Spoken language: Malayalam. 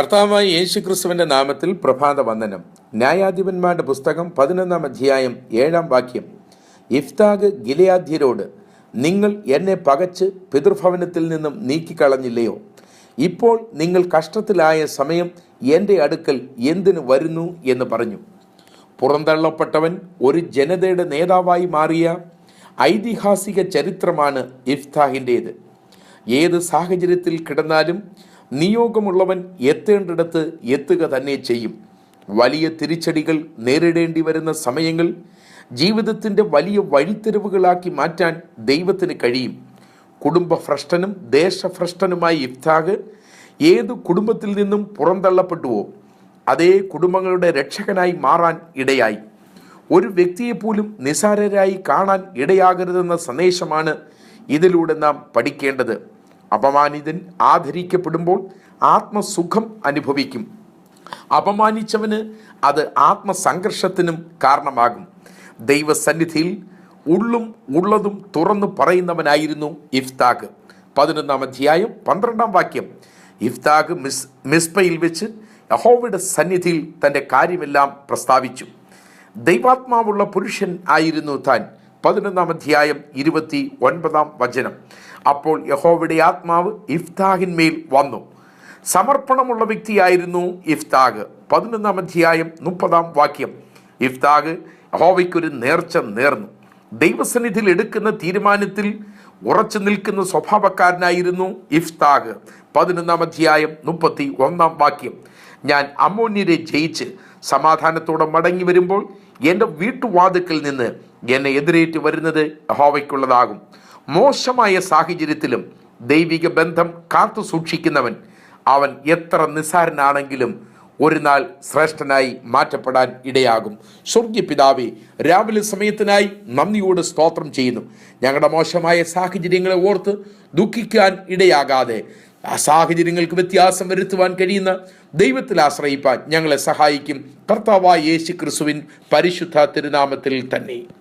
കർത്താവായ യേശു ക്രിസ്തുവിന്റെ നാമത്തിൽ പ്രഭാത വന്ദനം. ന്യായാധിപന്മാരുടെ പുസ്തകം പതിനൊന്നാം അധ്യായം ഏഴാം വാക്യം. ഇഫ്താഗ് ഗിലയാധ്യരോട് നിങ്ങൾ എന്നെ പകച്ച് പിതൃഭവനത്തിൽ നിന്നും നീക്കിക്കളഞ്ഞില്ലയോ? ഇപ്പോൾ നിങ്ങൾ കഷ്ടത്തിലായ സമയം എന്റെ അടുക്കൽ എന്തിനു വരുന്നു? എന്ന് പറഞ്ഞു. പുറന്തള്ളപ്പെട്ടവൻ ഒരു ജനതയുടെ നേതാവായി മാറിയ ഐതിഹാസിക ചരിത്രമാണ് ഇഫ്താഹിന്റേത് ഏത് സാഹചര്യത്തിൽ കിടന്നാലും നിയോഗമുള്ളവൻ എത്തേണ്ടിടത്ത് എത്തുക തന്നെ ചെയ്യും. വലിയ തിരിച്ചടികൾ നേരിടേണ്ടി വരുന്ന സമയങ്ങൾ ജീവിതത്തിന്റെ വലിയ വഴിത്തിരിവുകളാക്കി മാറ്റാൻ ദൈവത്തിന് കഴിയും. കുടുംബഭ്രഷ്ടനും ദേശഭ്രഷ്ടനുമായ ഇഫ്താഗ് ഏത് കുടുംബത്തിൽ നിന്നും പുറന്തള്ളപ്പെട്ടുവോ അതേ കുടുംബങ്ങളുടെ രക്ഷകനായി മാറാൻ ഇടയായി. ഒരു വ്യക്തിയെപ്പോലും നിസാരരായി കാണാൻ ഇടയാകരുതെന്ന സന്ദേശമാണ് ഇതിലൂടെ നാം പഠിക്കേണ്ടത്. അപമാനിതൻ ആദരിക്കപ്പെടുമ്പോൾ ആത്മസുഖം അനുഭവിക്കും. അപമാനിച്ചവന് അത് ആത്മസംഘർഷത്തിനും കാരണമാകും. ദൈവസന്നിധിയിൽ ഉള്ളും ഉള്ളതും തുറന്നു പറയുന്നവനായിരുന്നു ഇഫ്താഖ് പതിനൊന്നാം അധ്യായം പന്ത്രണ്ടാം വാക്യം. ഇഫ്താഖ് മിസ് മിസ്പയിൽ വെച്ച് യഹോവയുടെ സന്നിധിയിൽ തന്റെ കാര്യമെല്ലാം പ്രസ്താവിച്ചു. ദൈവാത്മാവുള്ള പുരുഷൻ ആയിരുന്നു താൻ. പതിനൊന്നാം അധ്യായം ഇരുപത്തി ഒൻപതാം വചനം. അപ്പോൾ യഹോവയുടെ ആത്മാവ് ഇഫ്താഹിന്മേൽ വന്നു. സമർപ്പണമുള്ള വ്യക്തിയായിരുന്നു ഇഫ്താഗ്. പതിനൊന്നാം അധ്യായം മുപ്പതാം വാക്യം. ഇഫ്താഗ് യഹോവയ്ക്കൊരു നേർച്ച നേർന്നു. ദൈവസന്നിധിയിൽ എടുക്കുന്ന തീരുമാനത്തിൽ ഉറച്ചു നിൽക്കുന്ന സ്വഭാവക്കാരനായിരുന്നു ഇഫ്താഗ്. പതിനൊന്നാം അധ്യായം മുപ്പത്തി ഒന്നാം വാക്യം. ഞാൻ അമോന്യരെ ജയിച്ച് സമാധാനത്തോടെ മടങ്ങി വരുമ്പോൾ എന്റെ വീട്ടുവാതുക്കൽ നിന്ന് എന്നെ എതിരേറ്റ് വരുന്നത് യഹോവയ്ക്കുള്ളതാകും. മോശമായ സാഹചര്യത്തിലും ദൈവിക ബന്ധം കാത്തു സൂക്ഷിക്കുന്നവൻ അവൻ എത്ര നിസ്സാരനാണെങ്കിലും ഒരു നാൾ ശ്രേഷ്ഠനായി മാറ്റപ്പെടാൻ ഇടയാകും. സ്വർഗീയ പിതാവെ രാവിലെ സമയത്തിനായി നന്ദിയോട് സ്തോത്രം ചെയ്യുന്നു. ഞങ്ങളുടെ മോശമായ സാഹചര്യങ്ങളെ ഓർത്ത് ദുഃഖിക്കാൻ ഇടയാകാതെ ആ സാഹചര്യങ്ങൾക്ക് വ്യത്യാസം വരുത്തുവാൻ കഴിയുന്ന ദൈവത്തിൽ ആശ്രയിപ്പാൻ ഞങ്ങളെ സഹായിക്കും. കർത്താവായ യേശു ക്രിസ്തുവിൻ പരിശുദ്ധ തിരുനാമത്തിൽ തന്നെ.